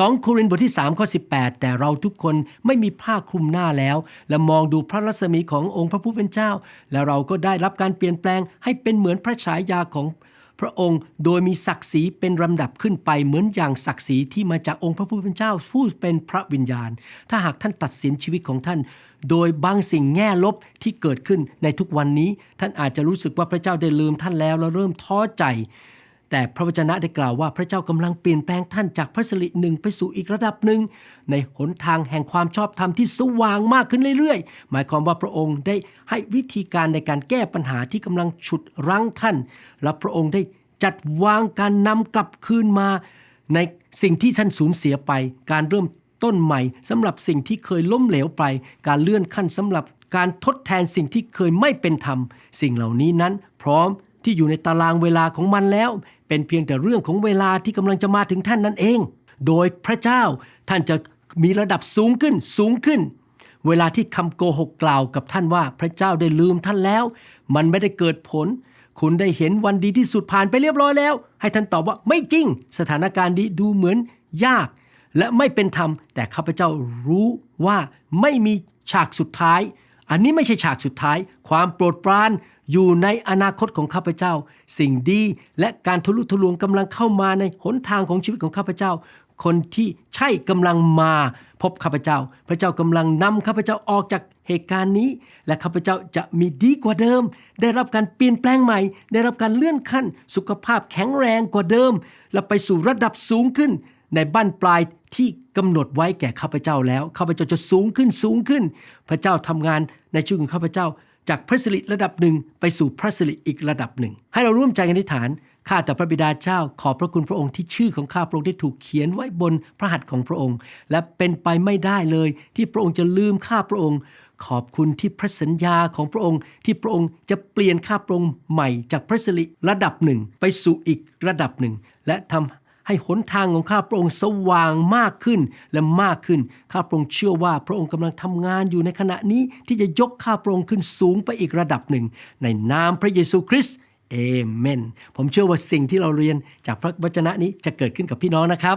2 โครินธ์บทที่ 3 ข้อ 18 แต่เราทุกคนไม่มีผ้าคลุมหน้าแล้ว และมองดูพระรัศมีขององค์พระผู้เป็นเจ้า และเราก็ได้รับการเปลี่ยนแปลงให้เป็นเหมือนพระฉายาของพระองค์โดยมีศักดิ์ศรีเป็นลำดับขึ้นไปเหมือนอย่างศักดิ์ศรีที่มาจากองค์พระผู้เป็นเจ้าผู้เป็นพระวิญญาณ ถ้าหากท่านตัดสินชีวิตของท่าน โดยบางสิ่งแง่ลบที่เกิดขึ้นในทุกวันนี้ ท่านอาจจะรู้สึกว่าพระเจ้าได้ลืมท่านแล้วแล้วเริ่มท้อใจ แต่พระวจนะได้กล่าวว่าพระเจ้ากำลังเปลี่ยนแปลงท่านจากพระสิริหนึ่งไปสู่อีกระดับหนึ่ง ในหนทางแห่งความชอบธรรมที่สว่างมากขึ้นเรื่อยๆ หมายความว่าพระองค์ได้ให้วิธีการในการแก้ปัญหาที่กำลังฉุดรั้งท่าน และพระองค์ได้จัดวางการนำกลับคืนมา ในสิ่งที่ท่านสูญเสียไป การเริ่มต้นใหม่สำหรับสิ่งที่เคยล้มเหลวไป การเลื่อนขั้นสำหรับการทดแทนสิ่งที่เคยไม่เป็นธรรม สิ่งเหล่านี้นั้นพร้อม ที่อยู่ในตารางเวลาของมันแล้ว เป็นเพียงแต่เรื่องของเวลาที่กำลังจะมาถึงท่านนั่นเอง โดยพระเจ้าท่านจะมีระดับสูงขึ้นสูงขึ้น เวลาที่คำโกหกกล่าวกับท่านว่าพระเจ้าได้ลืมท่านแล้ว มันไม่ได้เกิดผล คุณได้เห็นวันดีที่สุดผ่านไปเรียบร้อยแล้ว ให้ท่านตอบว่าไม่จริง สถานการณ์นี้ดูเหมือนยาก และไม่เป็นธรรม แต่ข้าพเจ้ารู้ว่าไม่มีฉากสุดท้าย อันนี้ไม่ใช่ฉากสุดท้าย ความโปรดปราน อยู่ในอนาคตของข้าพเจ้า สิ่งดีและการทะลุทะลวงกำลังเข้ามาในหนทางของชีวิตของข้าพเจ้า คนที่ใช่กำลังมาพบข้าพเจ้า พระเจ้ากำลังนำข้าพเจ้าออกจากเหตุการณ์นี้ และข้าพเจ้าจะมีดีกว่าเดิม ได้รับการเปลี่ยนแปลงใหม่ ได้รับการเลื่อนขั้น สุขภาพแข็งแรงกว่าเดิม และไปสู่ระดับสูงขึ้น ในบั้นปลายที่กำหนดไว้แก่ข้าพเจ้าแล้วข้าพเจ้าจะสูงขึ้นสูงขึ้น พระเจ้าทำงานในชีวิตของข้าพเจ้า จากพระสิริระดับหนึ่งไปสู่พระสิริอีกระดับหนึ่ง ให้เราร่วมใจกันอธิษฐานข้าแต่พระบิดาเจ้าขอบพระคุณพระองค์ที่ชื่อของข้าพระองค์ได้ถูกเขียนไว้บนพระหัตถ์ของพระองค์ และเป็นไปไม่ได้เลย ที่พระองค์จะลืมข้าพระองค์ ขอบคุณที่พระสัญญาของพระองค์ ที่พระองค์จะเปลี่ยนข้าพระองค์ใหม่จากพระสิริระดับหนึ่งไปสู่อีกระดับหนึ่ง และทำ ให้หนทางของข้าพระองค์สว่างมากขึ้นและมากขึ้น ข้าพระองค์เชื่อว่าพระองค์กำลังทำงานอยู่ในขณะนี้ที่จะยกข้าพระองค์ขึ้นสูงไปอีกระดับหนึ่ง ในนามพระเยซูคริสต์เอเมน ผมเชื่อว่าสิ่งที่เราเรียนจากพระวจนะนี้จะเกิดขึ้นกับพี่น้องนะครับ